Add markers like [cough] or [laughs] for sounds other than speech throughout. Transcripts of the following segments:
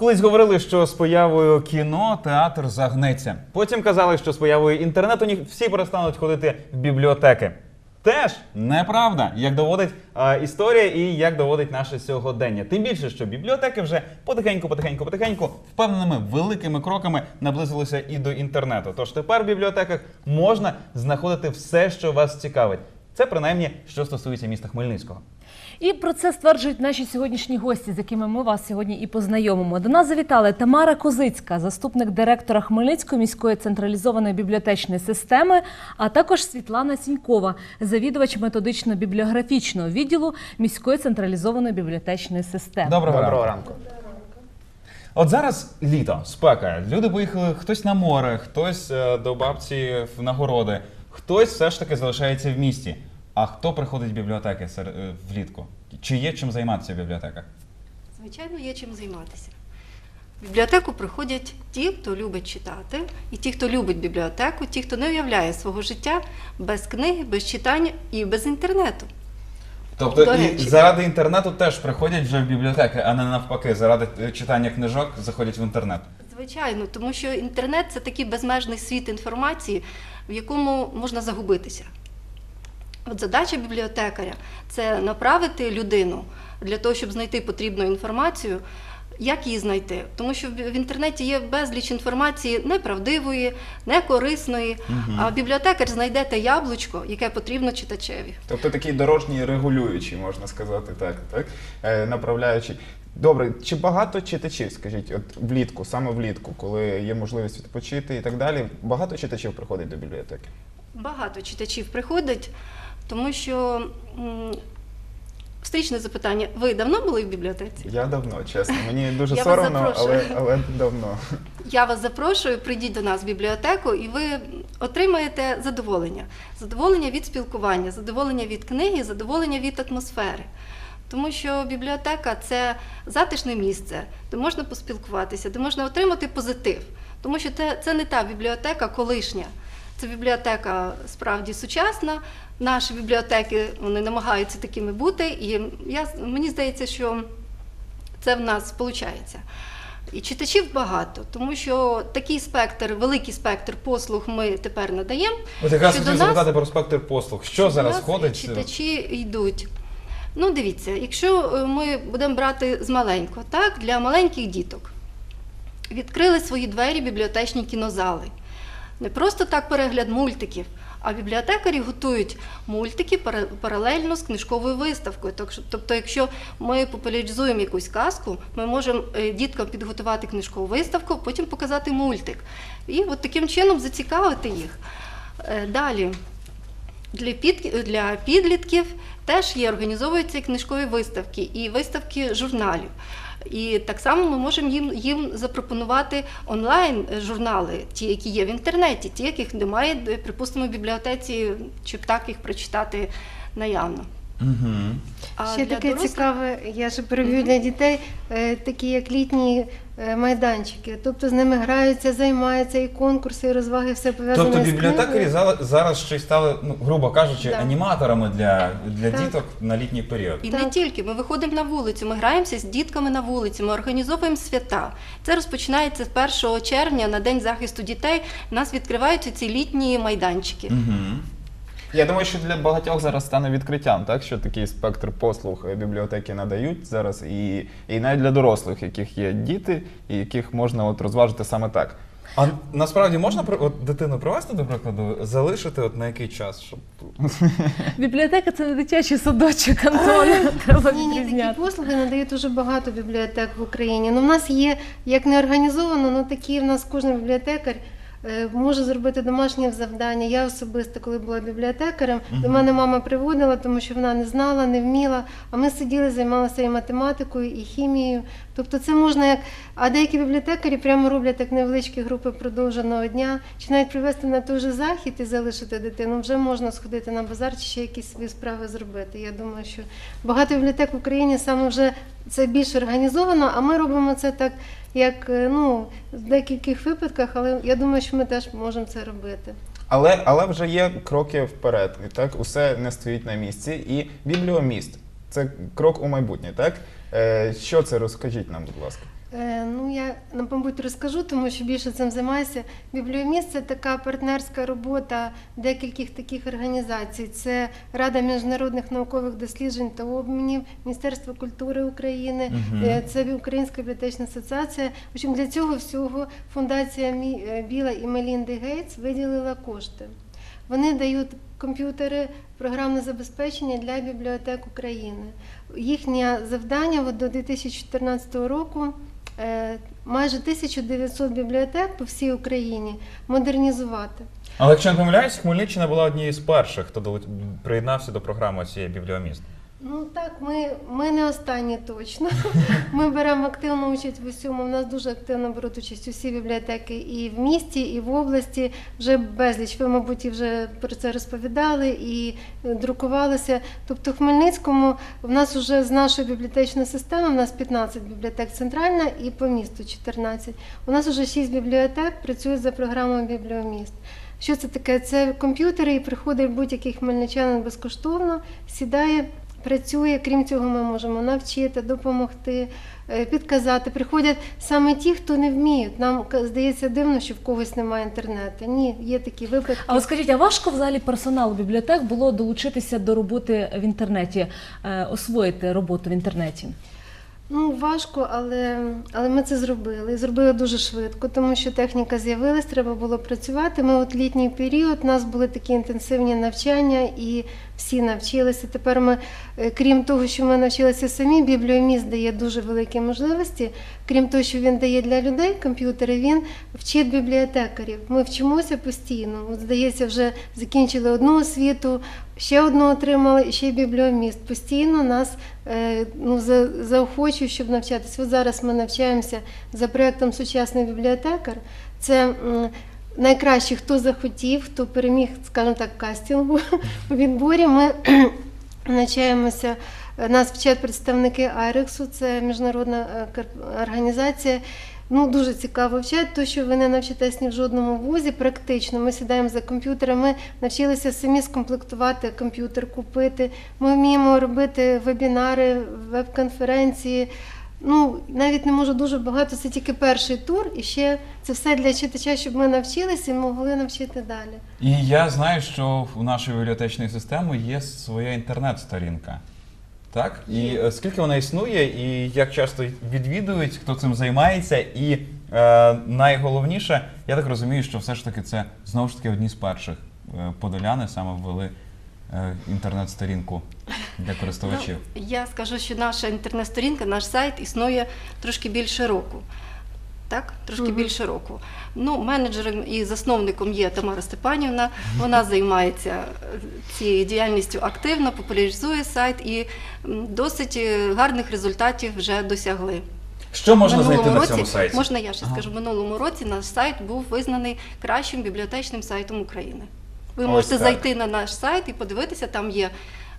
Колись говорили, що з появою кіно театр загнеться. Потім казали, що з появою інтернету всі перестануть ходити в бібліотеки. Теж неправда, як доводить е, історія і як доводить наше сьогодення. Тим більше, що бібліотеки вже потихеньку, потихеньку, потихеньку, впевненими великими кроками наблизилися і до інтернету. Тож тепер в бібліотеках можна знаходити все, що вас цікавить. Це принаймні що стосується міста Хмельницького. І про це стверджують наші сьогоднішні гості, з якими ми вас сьогодні і познайомимо. До нас завітали Тамара Козицька, заступник директора Хмельницької міської централізованої бібліотечної системи, а також Світлана Сінькова, завідувач методично-бібліографічного відділу міської централізованої бібліотечної системи. Доброго, Доброго ранку. ранку. От зараз літо, спека. Люди поїхали хтось на море, хтось е, до бабці в нагороди, хтось все ж таки залишається в місті. А хто приходить в бібліотеки сер- е, влітку? Чи є чим займатися в бібліотеках? Звичайно, є чим займатися. В бібліотеку приходять ті, хто любить читати, і ті, хто любить бібліотеку, ті, хто не уявляє свого життя без книги, без читання і без інтернету. Тобто До і речі. заради інтернету теж приходять вже в бібліотеки, а не навпаки, заради е, читання книжок заходять в інтернет. Звичайно, тому що інтернет це такий безмежний світ інформації, в якому можна загубитися. От задача бібліотекаря це направити людину для того, щоб знайти потрібну інформацію. Як її знайти? Тому що в інтернеті є безліч інформації неправдивої, некорисної, а бібліотекар знайде те яблучко, яке потрібно читачеві. Тобто такий дорожній регулюючий, можна сказати так, так? Е, направляючий. Добре, чи багато читачів, скажіть, от влітку, саме влітку, коли є можливість відпочити і так далі, багато читачів приходить до бібліотеки? Багато читачів приходять, тому що встрічне запитання: ви давно були в бібліотеці? Я давно, чесно. Мені дуже Я соромно, але, але давно. Я вас запрошую, прийдіть до нас в бібліотеку, і ви отримаєте задоволення. Задоволення від спілкування, задоволення від книги, задоволення від атмосфери. Тому що бібліотека це затишне місце, де можна поспілкуватися, де можна отримати позитив. Тому що це, це не та бібліотека колишня. Це бібліотека справді сучасна. Наші бібліотеки вони намагаються такими бути. І я, мені здається, що це в нас виходить. І читачів багато, тому що такий спектр, великий спектр послуг ми тепер надаємо. От якраз хотів запитати про спектр послуг. Що зараз ходить? Читачі йдуть. Ну, дивіться, якщо е, ми будемо брати з маленького, так, для маленьких діток відкрили свої двері бібліотечні кінозали. Не просто так перегляд мультиків, а бібліотекарі готують мультики пара- паралельно з книжковою виставкою. Тобто, якщо ми популяризуємо якусь казку, ми можемо е, діткам підготувати книжкову виставку, потім показати мультик. І от таким чином зацікавити їх. Е, Далі. Для, під, підлітків теж є організовуються книжкові виставки і виставки журналів. І так само ми можемо їм, їм запропонувати онлайн е, журнали, ті, які є в інтернеті, ті, яких немає, припустимо, в бібліотеці, щоб так їх прочитати наявно. Угу. А Ще для таке дорослих- цікаве, я ще перев'ю для дітей, е, такі як літні е, майданчики. Тобто з ними граються, займаються і конкурси, і розваги, все пов'язане Тобто з бібліотекарі книгою. зараз ще й стали, ну грубо кажучи, Да. аніматорами для, для Так. діток на літній період. І не Так. тільки ми виходимо на вулицю, ми граємося з дітками на вулиці, ми організовуємо свята. Це розпочинається з 1 червня на День захисту дітей. У нас відкриваються ці літні майданчики. Угу. Я думаю, що для багатьох зараз стане відкриттям, так що такий спектр послуг бібліотеки надають зараз, і, і навіть для дорослих, яких є діти, і яких можна от розважити саме так. А насправді можна от, дитину привезти, до прикладу, залишити от на який час, щоб [laughs] Бібліотека це не дитячий садочок, Антон. [laughs] Треба Ні, ні, такі послуги надають дуже багато бібліотек в Україні. Ну, в нас є як не організовано, ну такі в нас кожен бібліотекар е, може зробити домашнє завдання. Я особисто, коли була бібліотекарем, до мене мама приводила, тому що вона не знала, не вміла. А ми сиділи, займалися і математикою, і хімією. Тобто це можна як. А деякі бібліотекарі прямо роблять як невеличкі групи продовженого дня, чи навіть привезти на той же захід і залишити дитину. Вже можна сходити на базар чи ще якісь свої справи зробити. Я думаю, що багато бібліотек в Україні саме вже це більш організовано, а ми робимо це так, як е, ну, в декількох випадках, але я думаю, що ми теж можемо це робити. Але, але вже є кроки вперед, так усе не стоїть на місці. І бібліоміст це крок у майбутнє, так? Е, що це розкажіть нам, будь ласка. Е, Ну, я мабуть розкажу, тому що більше цим займаюся. Бібліоміст це така партнерська робота декількох таких організацій. Це Рада міжнародних наукових досліджень та обмінів, Міністерство культури України, е, це Українська бібліотечна асоціація. В общем, для цього всього фундація Біла і Мелінди Гейтс виділила кошти. Вони дають комп'ютери, програмне забезпечення для бібліотек України. Їхнє завдання до 2014 року е, майже 1900 бібліотек по всій Україні модернізувати. Але якщо не помиляюсь, Хмельниччина була однією з перших, хто приєднався до програми цієї бібліоміст. Ну так, ми, ми не останні точно. [laughs] Ми беремо активну участь в усьому. У нас дуже активно беруть участь усі бібліотеки і в місті, і в області. Вже безліч. Ви, мабуть, вже про це розповідали і е, друкувалися. Тобто, в Хмельницькому в нас вже з нашої бібліотечної системи, у нас 15 бібліотек центральна і по місту 14. У нас вже 6 бібліотек працюють за програмою Бібліоміст. Що це таке? Це комп'ютери, і приходить будь-який хмельничанин безкоштовно, сідає, працює. Крім цього, ми можемо навчити, допомогти, е, підказати. Приходять саме ті, хто не вміють. Нам здається дивно, що в когось немає інтернету. Ні, є такі випадки. А от скажіть, а важко взагалі персоналу бібліотек було долучитися до роботи в інтернеті, е, освоїти роботу в інтернеті? Ну, важко, але, але ми це зробили. І зробили дуже швидко, тому що техніка з'явилась, треба було працювати. Ми от літній період, у нас були такі інтенсивні навчання, і всі навчилися. Тепер ми, е, крім того, що ми навчилися самі, бібліоміст дає дуже великі можливості. Крім того, що він дає для людей комп'ютери, він вчить бібліотекарів. Ми вчимося постійно. От, здається, вже закінчили одну освіту, ще одну отримали, і ще й бібліоміст. Постійно нас е, ну, за- заохочують, щоб навчатися. От зараз ми навчаємося за проєктом Сучасний бібліотекар. Це м, найкращий, хто захотів, хто переміг, скажімо так, кастингу у відборі. Ми [clears throat] навчаємося. Нас вчать представники Айрексу, це міжнародна е, організація. Ну, дуже цікаво вчать, то, що ви не навчитесь ні в жодному вузі, практично. Ми сідаємо за комп'ютером, ми навчилися самі скомплектувати комп'ютер, купити. Ми вміємо робити вебінари, веб-конференції. Ну, навіть не можу дуже багато, це тільки перший тур, і ще це все для читача, щоб ми навчилися і могли навчити далі. І я знаю, що у нашої бібліотечної системи є своя інтернет-сторінка. Так? І е, скільки вона існує, і як часто відвідують, хто цим займається, і е, найголовніше, я так розумію, що все ж таки це знову ж таки одні з перших е, подоляни саме ввели інтернет-сторінку для користувачів. Ну, я скажу, що наша інтернет-сторінка, наш сайт існує трошки більше року. Так, трошки Мгм. більше року. Ну, менеджером і засновником є Тамара Степанівна. Вона [laughs] займається е, цією діяльністю активно, популяризує сайт і досить е, гарних результатів вже досягли. Що можна Минулому знайти на цьому сайті? Можна я ще Ага. скажу? Минулому році наш сайт був визнаний кращим бібліотечним сайтом України. Ви Ось можете так. зайти на наш сайт і подивитися, там є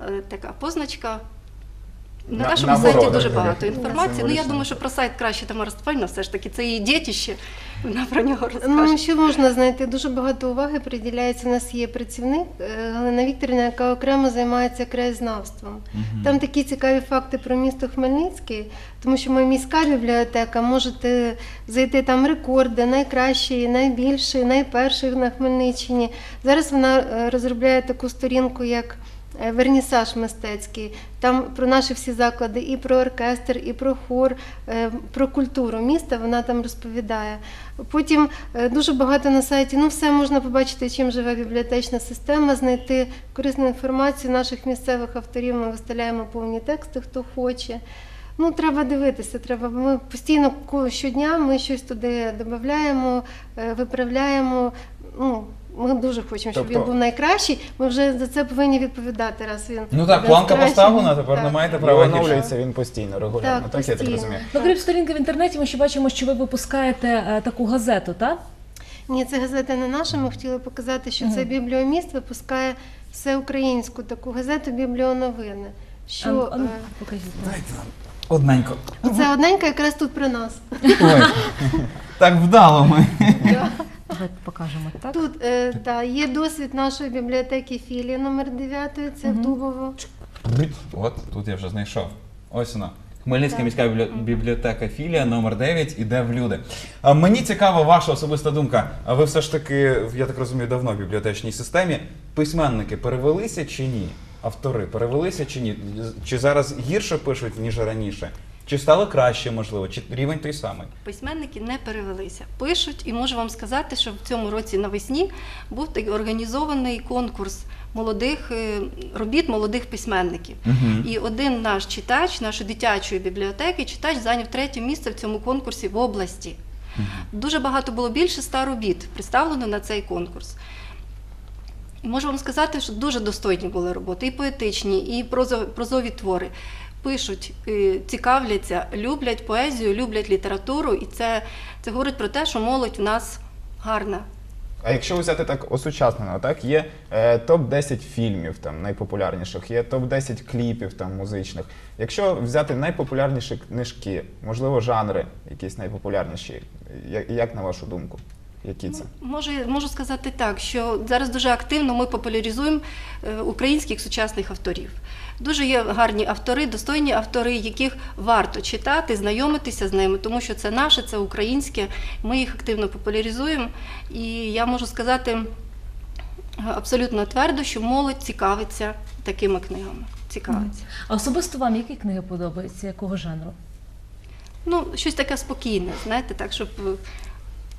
е, така позначка. На, На- нашому нагорода сайті дуже багато інформації. Ну я думаю, що про сайт краще Тамара Степанівна все ж таки це її дітище. Вона про нього розкаже. Ну, що можна знайти? Дуже багато уваги приділяється. У нас є працівник е, Галина Вікторівна, яка окремо займається краєзнавством. Там такі цікаві факти про місто Хмельницький, тому що ми міська бібліотека, можете зайти там рекорди, найкращі, найбільші, найперші на Хмельниччині. Зараз вона е, розробляє таку сторінку, як Вернісаж мистецький, там про наші всі заклади, і про оркестр, і про хор, е, про культуру міста вона там розповідає. Потім е, дуже багато на сайті. Ну, все можна побачити, чим живе бібліотечна система, знайти корисну інформацію наших місцевих авторів. Ми виставляємо повні тексти, хто хоче. Ну, треба дивитися, треба. Ми постійно щодня ми щось туди додаємо, е, виправляємо. Ну, ми дуже хочемо, щоб він Тобто- був найкращий. Ми вже за це повинні відповідати, раз він Ну так, планка поставлена, тепер Так. не маєте права гірше. оновлюється він постійно, регулярно. Так, Так, я так постійно. розумію. Ну, крім сторінки в інтернеті, ми ще бачимо, що ви випускаєте е, таку газету, так? Ні, це газета не наша. Ми хотіли показати, що це бібліоміст випускає всеукраїнську таку газету Бібліоновини. Що А, ну, е, покажіть. Одненько. оце одненька якраз тут при нас. Ой, [laughs] так вдало ми. Давайте покажемо, так? Тут е, та, є досвід нашої бібліотеки філії номер 9, це в Мгм. Дубово. От, тут я вже знайшов. Ось вона. Хмельницька міська біблі- бібліотека філія номер 9 іде в люди. А мені цікава ваша особиста думка. А ви все ж таки, я так розумію, давно в бібліотечній системі. Письменники перевелися чи ні? Автори перевелися чи ні? Чи зараз гірше пишуть, ніж раніше? Чи стало краще, можливо, чи рівень той самий? Письменники не перевелися. Пишуть, і можу вам сказати, що в цьому році навесні був такий організований конкурс молодих е, робіт молодих письменників. І один наш читач, нашої дитячої бібліотеки, читач зайняв третє місце в цьому конкурсі в області. Дуже багато було більше ста робіт представлено на цей конкурс. І можу вам сказати, що дуже достойні були роботи, і поетичні, і прозові твори. Пишуть, е, цікавляться, люблять поезію, люблять літературу, і це, це говорить про те, що молодь в нас гарна. А якщо взяти так осучаснено, так є е, топ-10 фільмів там найпопулярніших, є топ-10 кліпів там музичних. Якщо взяти найпопулярніші книжки, можливо, жанри якісь найпопулярніші, як, як на вашу думку? Які це? Можу, можу сказати так, що зараз дуже активно ми популяризуємо е, українських сучасних авторів. Дуже є гарні автори, достойні автори, яких варто читати, знайомитися з ними, тому що це наше, це українське. Ми їх активно популяризуємо. І я можу сказати е, абсолютно твердо, що молодь цікавиться такими книгами. Цікавиться. А особисто вам які книги подобаються? Якого жанру? Ну, щось таке спокійне, знаєте, так, щоб е,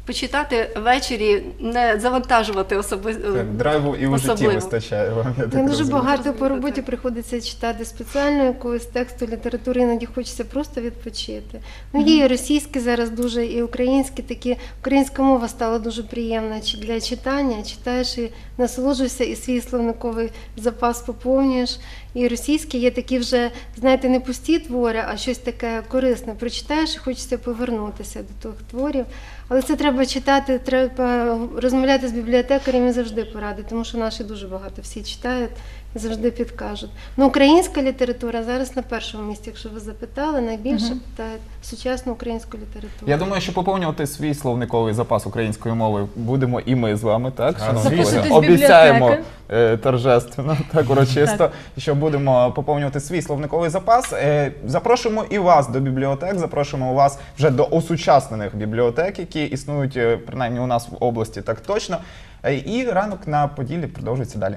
почитати ввечері, не завантажувати особисто. Так, драйву і у житті вистачає вам. Я так дуже багато по роботі приходиться читати спеціально якогось тексту літератури, іноді хочеться просто відпочити. Ну, є і російські зараз дуже, і українські такі. Українська мова стала дуже приємна для читання. Читаєш і насолоджуєшся, і свій словниковий запас поповнюєш. І російські є такі вже, знаєте, не пусті твори, а щось таке корисне. Прочитаєш і хочеться повернутися до тих творів. Але це треба читати, треба розмовляти з бібліотекарями завжди поради, тому що наші дуже багато всі читають завжди підкажуть. Ну, українська література зараз на першому місці, якщо ви запитали, найбільше Мгм. питають сучасну українську літературу. Я думаю, що поповнювати свій словниковий запас української мови будемо і ми з вами, так? шановні Записуйтесь колеги? в Обіцяємо бібліотеки. е, торжественно, [laughs] так урочисто, що будемо поповнювати свій словниковий запас. Е, Запрошуємо і вас до бібліотек, запрошуємо вас вже до осучаснених бібліотек, які існують е, принаймні у нас в області, так точно. Е, І ранок на Поділлі продовжується далі.